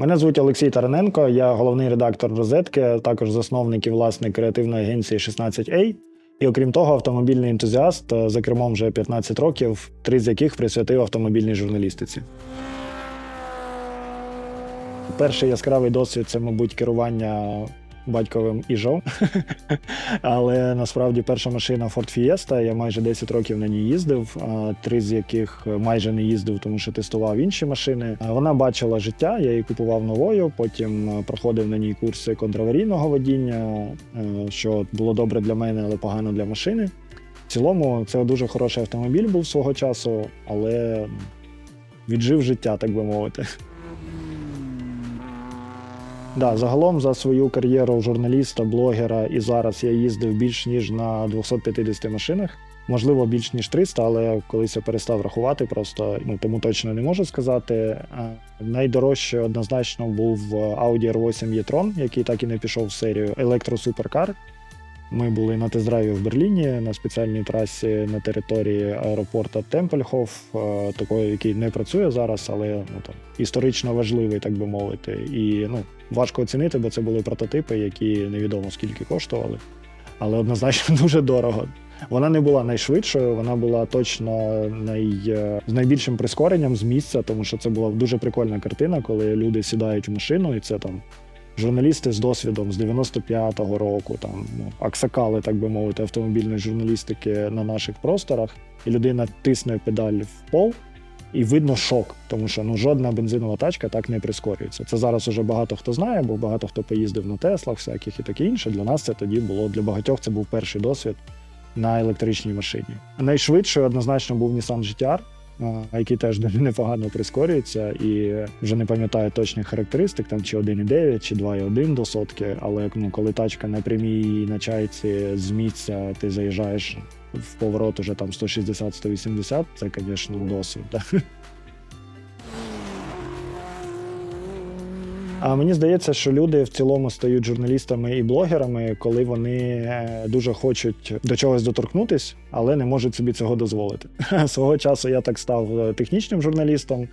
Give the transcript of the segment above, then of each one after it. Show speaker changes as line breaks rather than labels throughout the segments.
Мене звуть Олексій Тараненко, я головний редактор розетки, також засновник і власник креативної агенції 16A. І окрім того, автомобільний ентузіаст е, за кермом вже 15 років, три з яких присвятив автомобільній журналістиці. Перший яскравий досвід це, мабуть, керування батьковим іжом. Але насправді перша машина Ford Fiesta, я майже 10 років на ній їздив, три з яких майже не їздив, тому що тестував інші машини. Вона бачила життя, я її купував новою, потім е, проходив на ній курси контраварійного водіння, е, що було добре для мене, але погано для машини. В цілому, це дуже хороший автомобіль був свого часу, але віджив життя, так би мовити. Да, загалом за свою кар'єру журналіста, блогера і зараз я їздив більш ніж на 250 машинах. Можливо, більш ніж 300, але колись я перестав рахувати, просто ну тому точно не можу сказати. Найдорожче однозначно був Audi R8 e-tron, який так і не пішов в серію електросуперкар. Ми були на тест-драйві в Берліні на спеціальній трасі на території аеропорту Темпельхоф, е, такої, який не працює зараз, але ну там історично важливий, так би мовити. І ну важко оцінити, бо це були прототипи, які невідомо скільки коштували, але однозначно дуже дорого. Вона не була найшвидшою, вона була точно най, е, з найбільшим прискоренням з місця, тому що це була дуже прикольна картина, коли люди сідають в машину, і це там журналісти з досвідом з 95-го року, там ну, аксакали, так би мовити, автомобільної журналістики на наших просторах, і людина тисне педаль в пол. І видно шок, тому що ну жодна бензинова тачка так не прискорюється. Це зараз уже багато хто знає, бо багато хто поїздив на Теслах, всяких і таке інше. Для нас це тоді було для багатьох. Це був перший досвід на електричній машині. Найшвидшою однозначно був Nissan GTR, який теж непогано прискорюється, і вже не пам'ятаю точних характеристик, там чи 1,9, чи 2,1 до сотки. Але ну, коли тачка на прямій на чайці з місця, ти заїжджаєш в поворот уже там 160-180, це, звісно, досвід. Да? А мені здається, що люди в цілому стають журналістами і блогерами, коли вони е, дуже хочуть до чогось доторкнутись, але не можуть собі цього дозволити. Свого часу я так став е, технічним журналістом.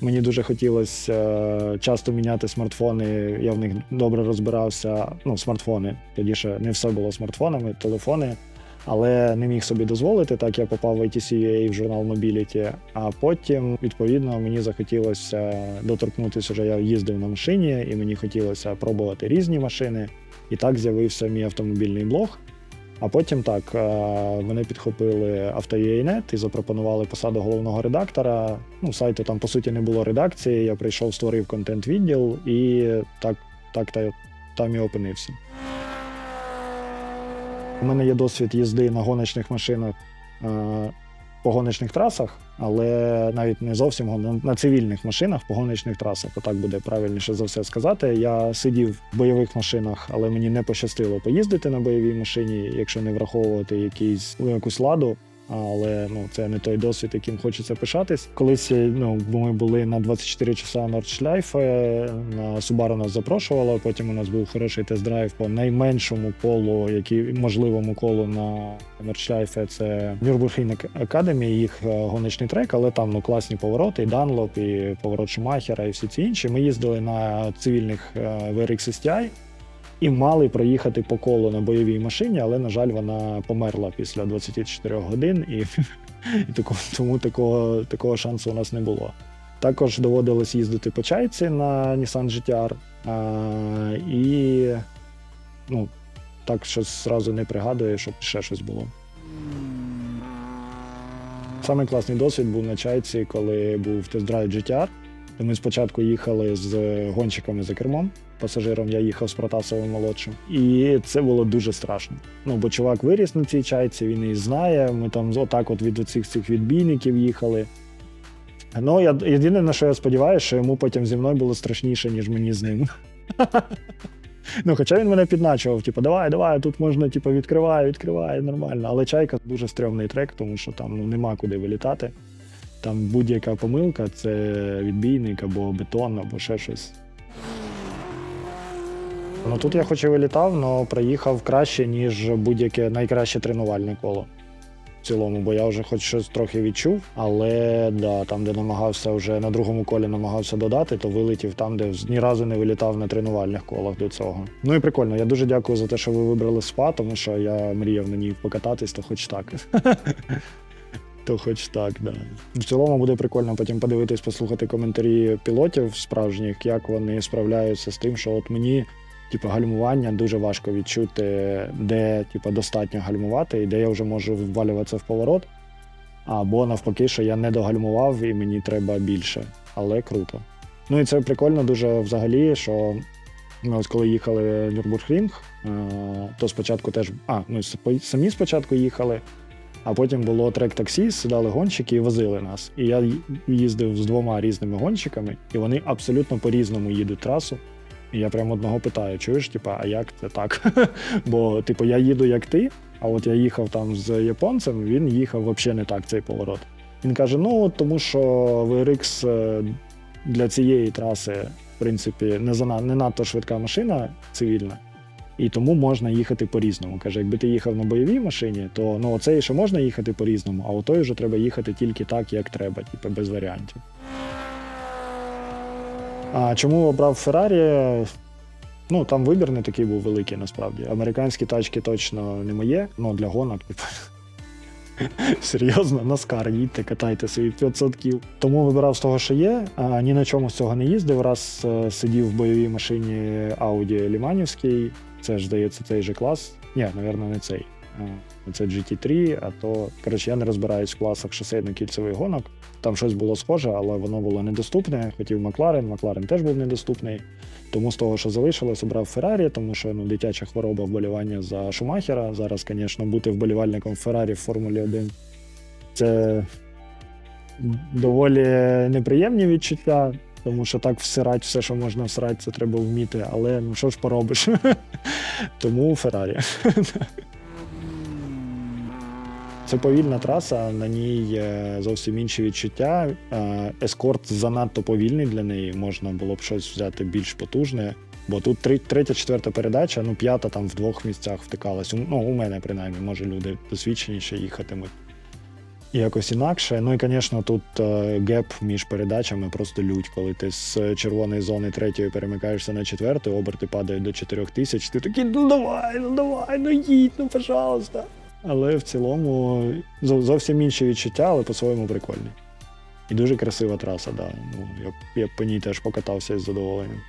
Мені дуже хотілося е, часто міняти смартфони. Я в них добре розбирався. Ну, смартфони. Тоді ще не все було смартфонами, телефони. Але не міг собі дозволити. Так я попав в ITC в журнал Mobility. А потім, відповідно, мені захотілося доторкнутися. Вже я їздив на машині, і мені хотілося пробувати різні машини. І так з'явився мій автомобільний блог. А потім так е, вони підхопили Авто.ua.net і запропонували посаду головного редактора. Ну, сайту там по суті не було редакції. Я прийшов, створив контент-відділ, і так, так та там і опинився. У мене є досвід їзди на гоночних машинах е, по гоночних трасах, але навіть не зовсім на цивільних машинах по гоночних трасах. Отак буде правильніше за все сказати. Я сидів в бойових машинах, але мені не пощастило поїздити на бойовій машині, якщо не враховувати якийсь ну, якусь ладу. Але ну це не той досвід, яким хочеться пишатись. Колись ну ми були на 24 часа Нордшляйф, на Subaru нас запрошувало. Потім у нас був хороший тест-драйв по найменшому колу, який можливому колу на Нордшляйфе. Це Nürburgring Academy, їх е, гоночний трек, але там ну класні повороти, і Данлоп, і поворот Шумахера, і всі ці інші. Ми їздили на цивільних е, VRX STI, і мали проїхати по колу на бойовій машині, але, на жаль, вона померла після 24 годин, і, і такого, тому такого, такого шансу у нас не було. Також доводилось їздити по чайці на Nissan GTR, а, і ну, так щось зразу не пригадую, щоб ще щось було. Самий класний досвід був на чайці, коли був тест-драйв GTR. Ми спочатку їхали з гонщиками за кермом. Пасажиром я їхав з Протасовим молодшим. І це було дуже страшно. Ну, бо чувак виріс на цій чайці, він її знає. Ми там отак от від оцих цих відбійників їхали. Ну, я, єдине, на що я сподіваюся, що йому потім зі мною було страшніше, ніж мені з ним. Ну, хоча він мене підначував, типу, давай, давай, тут можна, типу, відкривай, відкривай, нормально. Але чайка дуже стрьомний трек, тому що там ну, нема куди вилітати. Там будь-яка помилка це відбійник або бетон, або ще щось. Ну тут я хоч і вилітав, але проїхав краще, ніж будь-яке найкраще тренувальне коло. в цілому, бо я вже хоч щось трохи відчув, але да, там, де намагався вже на другому колі намагався додати, то вилетів там, де ні разу не вилітав на тренувальних колах до цього. Ну і прикольно. Я дуже дякую за те, що ви вибрали спа, тому що я мріяв на ній покататись, то хоч так. То хоч так, да. В цілому буде прикольно потім подивитись, послухати коментарі пілотів справжніх, як вони справляються з тим, що от мені, типу, гальмування дуже важко відчути, де типу, достатньо гальмувати і де я вже можу ввалюватися в поворот. Або навпаки, що я не догальмував і мені треба більше. Але круто. Ну і це прикольно дуже взагалі, що ми ось коли їхали Нюрбургрінг, е, то спочатку теж. А, ну самі спочатку їхали. А потім було трек-таксі, сідали гонщики і возили нас. І я їздив з двома різними гонщиками, і вони абсолютно по-різному їдуть трасу. І я прямо одного питаю: чуєш, типа, а як це так? Бо, типу, я їду як ти, а от я їхав там з японцем, він їхав взагалі не так цей поворот. Він каже: ну, тому що VRX е, для цієї траси, в принципі, не зана не надто швидка машина цивільна. І тому можна їхати по-різному. Каже, якби ти їхав на бойовій машині, то ну оцей ще можна їхати по-різному, а отой вже треба їхати тільки так, як треба, типу без варіантів. А чому обрав Феррарі? Ну, там вибір не такий був великий, насправді. Американські тачки точно не моє, ну для гонок, типу. Серйозно, Наскар, їдьте, катайте свої 500 кіл. Тому вибирав з того, що є. А, ні на чому з цього не їздив. Раз е, сидів в бойовій машині Audi Ліманівській. Це ж здається цей же клас. Ні, напевно, не цей. Це GT3, а то, коротше, я не розбираюсь в класах шосейно-кільцевих гонок. Там щось було схоже, але воно було недоступне. Хотів Макларен, Макларен теж був недоступний. Тому з того, що залишилось, обрав Феррарі, тому що ну, дитяча хвороба вболівання за Шумахера. Зараз, звісно, бути вболівальником Феррарі в Формулі 1 це доволі неприємні відчуття, тому що так всирати все, що можна всирати, це треба вміти. Але ну що ж поробиш? Тому Феррарі. Це повільна траса, на ній зовсім інші відчуття. Ескорт занадто повільний для неї, можна було б щось взяти більш потужне. Бо тут третя, четверта передача, ну п'ята там в двох місцях втикалась. Ну, у мене принаймні, може люди досвідченіше їхатимуть. Якось інакше. Ну і, звісно, тут е, геп між передачами просто лють, коли ти з червоної зони третьої перемикаєшся на четверту, оберти падають до 4000, ти такий, ну давай, ну давай, ну їдь, ну пожалуйста. Але в цілому зовсім інші відчуття, але по-своєму прикольні. І дуже красива траса, да. Ну, я, я по ній теж покатався із задоволенням.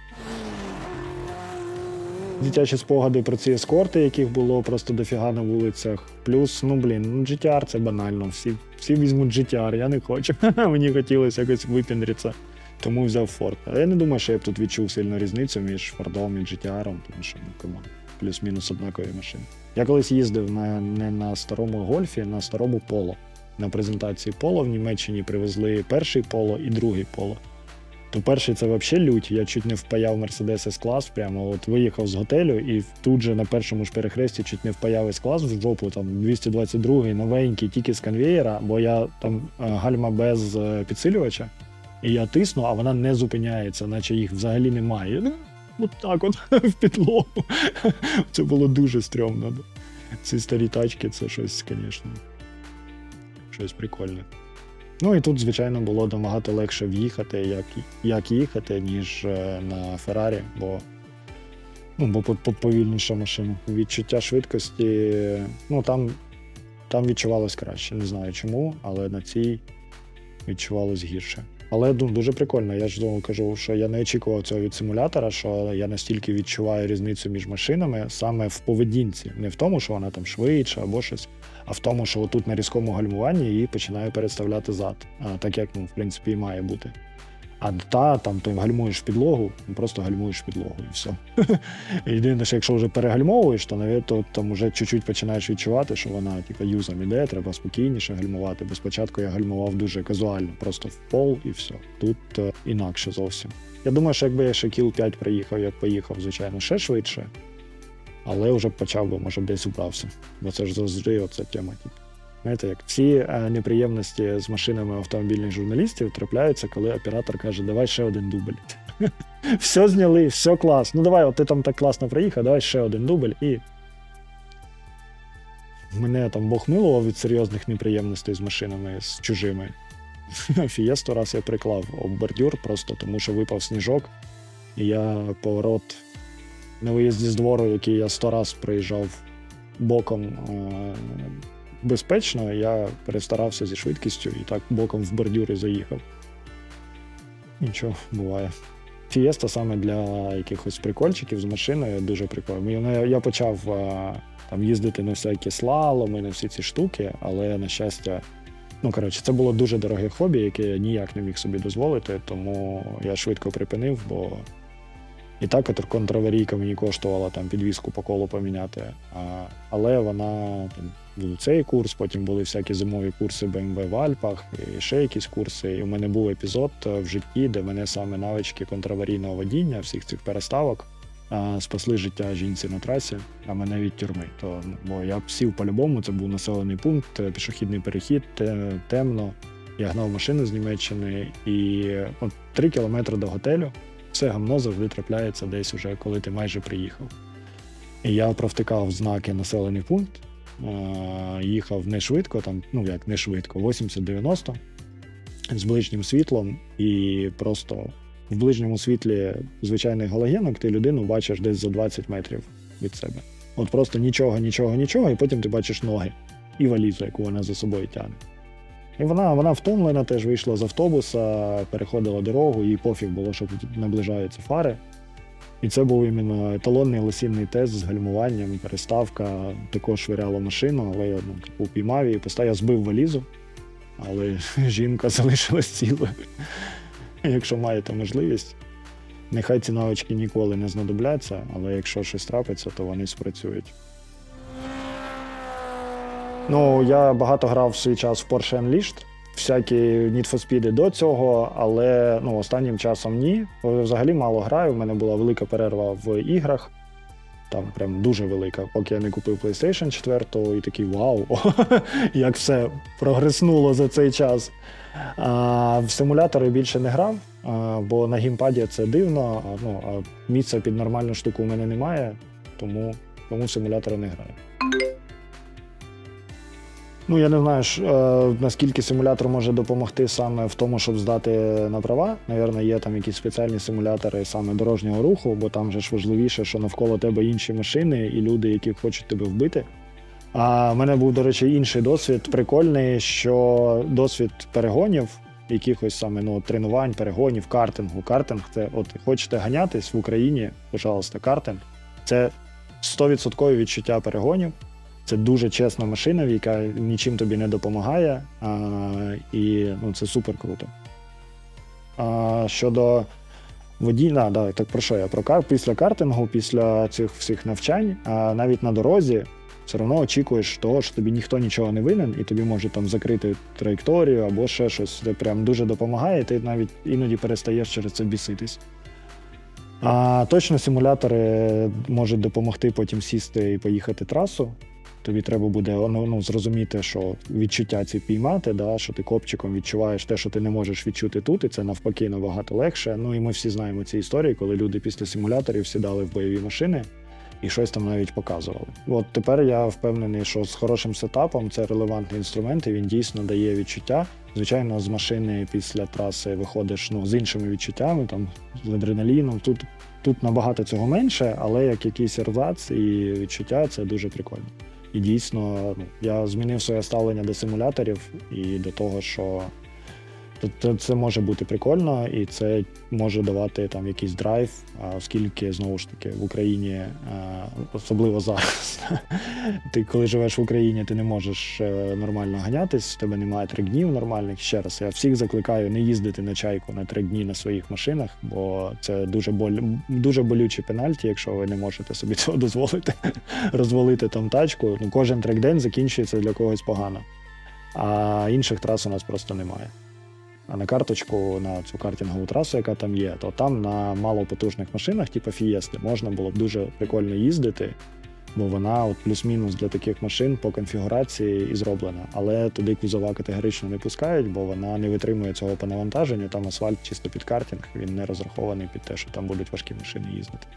Дитячі спогади про ці ескорти, яких було просто дофіга на вулицях. Плюс, ну блін, ну GTR це банально. Всі всі візьмуть GTR, я не хочу. Мені хотілося якось випіндритися, тому взяв Форд. Але я не думаю, що я б тут відчув сильну різницю між Фордом і GTR, тому що ну, команд плюс-мінус однакові машини. Я колись їздив на, не на старому гольфі, а на старому поло. На презентації поло в Німеччині привезли перший поло і другий поло. То перший це взагалі лють. Я чуть не впаяв Mercedes S-клас, прямо от виїхав з готелю і тут же на першому ж перехресті чуть не впаяв S-клас в жопу, там 222-й, новенький, тільки з конвеєра, бо я там е, гальма без е, підсилювача. І я тисну, а вона не зупиняється, наче їх взагалі немає от так от в підлогу. Це було дуже стрьомно. Ці старі тачки це щось, звісно, щось прикольне. Ну і тут, звичайно, було набагато легше в'їхати, як як їхати, ніж е, на Феррарі, бо ну, бо повільніша машина. Відчуття швидкості, ну там там відчувалось краще. Не знаю чому, але на цій відчувалось гірше. Але ну, дуже прикольно. Я ж знову кажу, що я не очікував цього від симулятора, що я настільки відчуваю різницю між машинами саме в поведінці, не в тому, що вона там швидша або щось, а в тому, що отут на різкому гальмуванні її починаю переставляти зад, так як ну, в принципі і має бути. А та там ти гальмуєш в підлогу, просто гальмуєш підлогу і все. Єдине, що якщо вже перегальмовуєш, то навіть то там вже чуть-чуть починаєш відчувати, що вона типу, юзом іде, треба спокійніше гальмувати. Бо спочатку я гальмував дуже казуально, просто в пол і все. Тут е, інакше зовсім. Я думаю, що якби я ще кіл 5 приїхав, як поїхав, звичайно, ще швидше. Але вже почав би, може, десь убрався. Бо це ж завжди оця тема. Типу. Знаєте, як всі е, неприємності з машинами автомобільних журналістів трапляються, коли оператор каже, давай ще один дубль. Все зняли, все клас. Ну давай, от ти там так класно приїхав, давай ще один дубль і. мене там Бог милував від серйозних неприємностей з машинами, з чужими. Фієсту раз я приклав об бордюр, просто тому що випав сніжок, і я поворот на виїзді з двору, який я сто раз проїжджав боком е- безпечно, я перестарався зі швидкістю і так боком в бордюр і заїхав. Нічого, буває. Фієста саме для якихось прикольчиків з машиною дуже прикольно. Я, я почав там їздити на всякі слаломи, на всі ці штуки, але на щастя, ну коротше, це було дуже дороге хобі, яке я ніяк не міг собі дозволити, тому я швидко припинив, бо і от контраварійка мені коштувала там підвіску по колу поміняти. А, але вона там був цей курс, потім були всякі зимові курси BMW в Альпах, і ще якісь курси. І у мене був епізод е, в житті, де мене саме навички контраварійного водіння, всіх цих переставок. а, Спасли життя жінці на трасі, а мене від тюрми. То бо я сів по-любому, це був населений пункт, е, пішохідний перехід, темно. Я гнав машину з Німеччини, і от три кілометри до готелю все гамно завжди трапляється десь уже, коли ти майже приїхав. І я провтикав знаки населений пункт, е, їхав не швидко, там, ну як не швидко, 80-90 з ближнім світлом, і просто в ближньому світлі звичайних галогенок ти людину бачиш десь за 20 метрів від себе. От просто нічого, нічого, нічого, і потім ти бачиш ноги і валізу, яку вона за собою тягне. І вона, вона втомлена, теж вийшла з автобуса, переходила дорогу, їй пофіг було, що наближаються фари. І це був іменно еталонний лосінний тест з гальмуванням, переставка, також швиряла машину, але я ну, типу, піймав її, постав, я збив валізу, але жінка залишилась цілою. Якщо маєте можливість, нехай ці навички ніколи не знадобляться, але якщо щось трапиться, то вони спрацюють. Ну, я багато грав в свій час в Porsche Unleashed, всякі Need for Speed до цього, але ну, останнім часом ні. Взагалі мало граю. У мене була велика перерва в іграх. Там прям дуже велика, поки я не купив PlayStation 4 і такий вау, як все прогреснуло за цей час. А, в симулятори більше не грав, а, бо на геймпаді це дивно. А, ну, а місця під нормальну штуку у мене немає, тому, тому в симулятори не граю. Ну, я не знаю, ж, е, наскільки симулятор може допомогти саме в тому, щоб здати на права. Навірно, є там якісь спеціальні симулятори саме дорожнього руху, бо там же ж важливіше, що навколо тебе інші машини і люди, які хочуть тебе вбити. А в мене був, до речі, інший досвід прикольний, що досвід перегонів, якихось саме ну, тренувань, перегонів, картингу. Картинг це от хочете ганятись в Україні, пожалуйста, картинг. Це 100% відчуття перегонів. Це дуже чесна машина, яка нічим тобі не допомагає, а, і ну, це супер круто. А, щодо водіння, да, так про що я? Про кар після картингу, після цих всіх навчань, а навіть на дорозі все одно очікуєш того, що тобі ніхто нічого не винен, і тобі може там закрити траєкторію або ще щось. Це прям дуже допомагає, і ти навіть іноді перестаєш через це біситись. А точно симулятори можуть допомогти потім сісти і поїхати трасу. Тобі треба буде ну, ну, зрозуміти, що відчуття ці піймати, да, що ти копчиком відчуваєш те, що ти не можеш відчути тут, і це навпаки набагато легше. Ну і ми всі знаємо ці історії, коли люди після симуляторів сідали в бойові машини і щось там навіть показували. От тепер я впевнений, що з хорошим сетапом це релевантний інструмент, і він дійсно дає відчуття. Звичайно, з машини після траси виходиш ну, з іншими відчуттями, там з адреналіном. Тут, тут набагато цього менше, але як якийсь ерзац і відчуття це дуже прикольно. І дійсно, ну, я змінив своє ставлення до симуляторів і до того, що це, це може бути прикольно, і це може давати там якийсь драйв, оскільки знову ж таки в Україні, особливо зараз, ти коли живеш в Україні, ти не можеш е, нормально ганятись, в тебе немає три днів нормальних. Ще раз, я всіх закликаю не їздити на чайку на три дні на своїх машинах, бо це дуже боль дуже болючі пенальті, якщо ви не можете собі цього дозволити, розвалити там тачку. Ну кожен трек-день закінчується для когось погано. А інших трас у нас просто немає. На карточку на цю картингову трасу, яка там є, то там на малопотужних машинах, типу Фієсти, можна було б дуже прикольно їздити, бо вона от плюс-мінус для таких машин по конфігурації і зроблена. Але туди кузова категорично не пускають, бо вона не витримує цього по навантаженню. Там асфальт чисто під картинг, він не розрахований під те, що там будуть важкі машини їздити.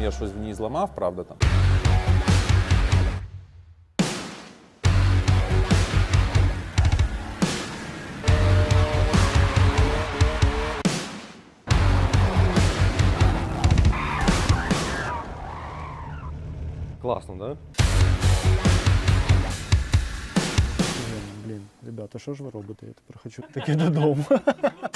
Я щось в ній зламав, правда там.
Класно, да?
Блін, блін, ребята, що ж ви робите? Я тепер хочу таки додому.